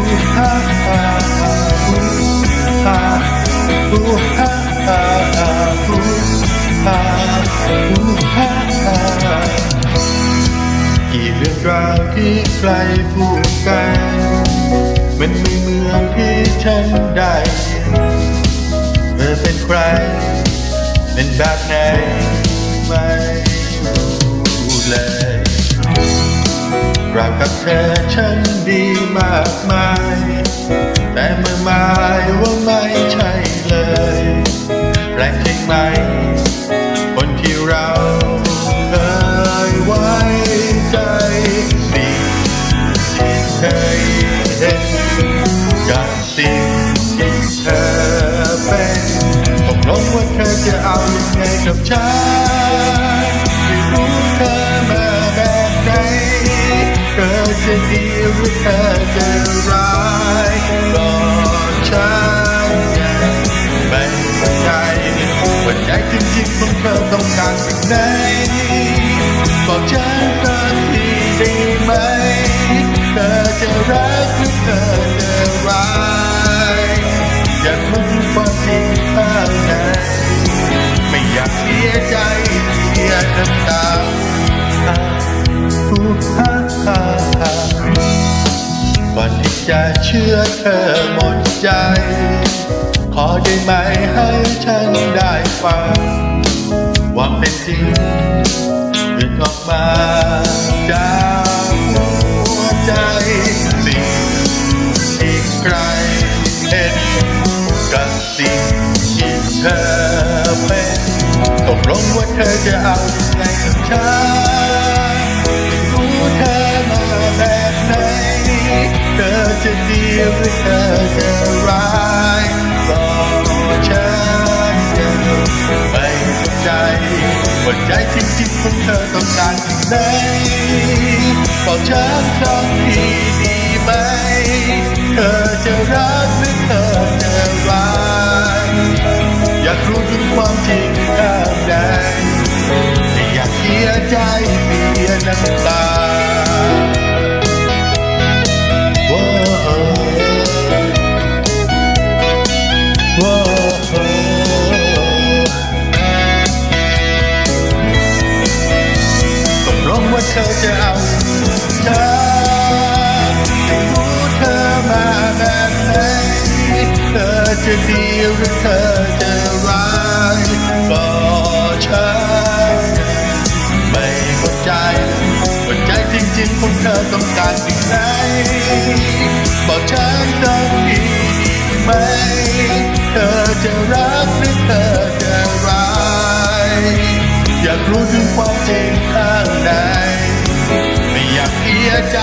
Ooh, าวที่ใครพูดกันมันไม่เหมือนที่ฉันได้ยินเธอเป็นใคร เป็นแบบไหนไม่รู้เลยราวกับเธอฉันดีมากมาย แต่เมื่อหมายว่าไม่ใช่เลยแปลกใช่ไหม ฉันไม่รู้เธอมาแบบไหนเธอจะดีหรือเธอจะร้ายก็ฉันยังไม่เข้าใจว่าใจจริงๆของเธอต้องการสิ่งไหนบอกฉันสักทีได้ไหมเธอจะรักหรือเธอจะร้ายอยากรู้ ยากเสียใจเสียน้ำตาฮูฮ่าฮ่าฮ่าก่อนที่จะเชื่อเธอหมดใจ ขอได้ไหมให้ฉันได้ฟังว่าเป็นจริงเรื่อออกมาจา ธอจะเอายังไงกับฉันรู้เธอมาแบบไหนเธอจะดีหรือเธอจะร้ายบอกฉันยังไม่เข้าใจว่าใจจริงๆของเธอต้องการสิ่งไหนบอกฉันสักทีดีไหม เธอจะรักหรือ จิตของเธอต้องการสิ่งไหนบอกฉันตอนนี้ไหม เธอจะรักหรือเธอจะร้าย อยากรู้ถึงความจริงข้างในไม่อยากเสียใจ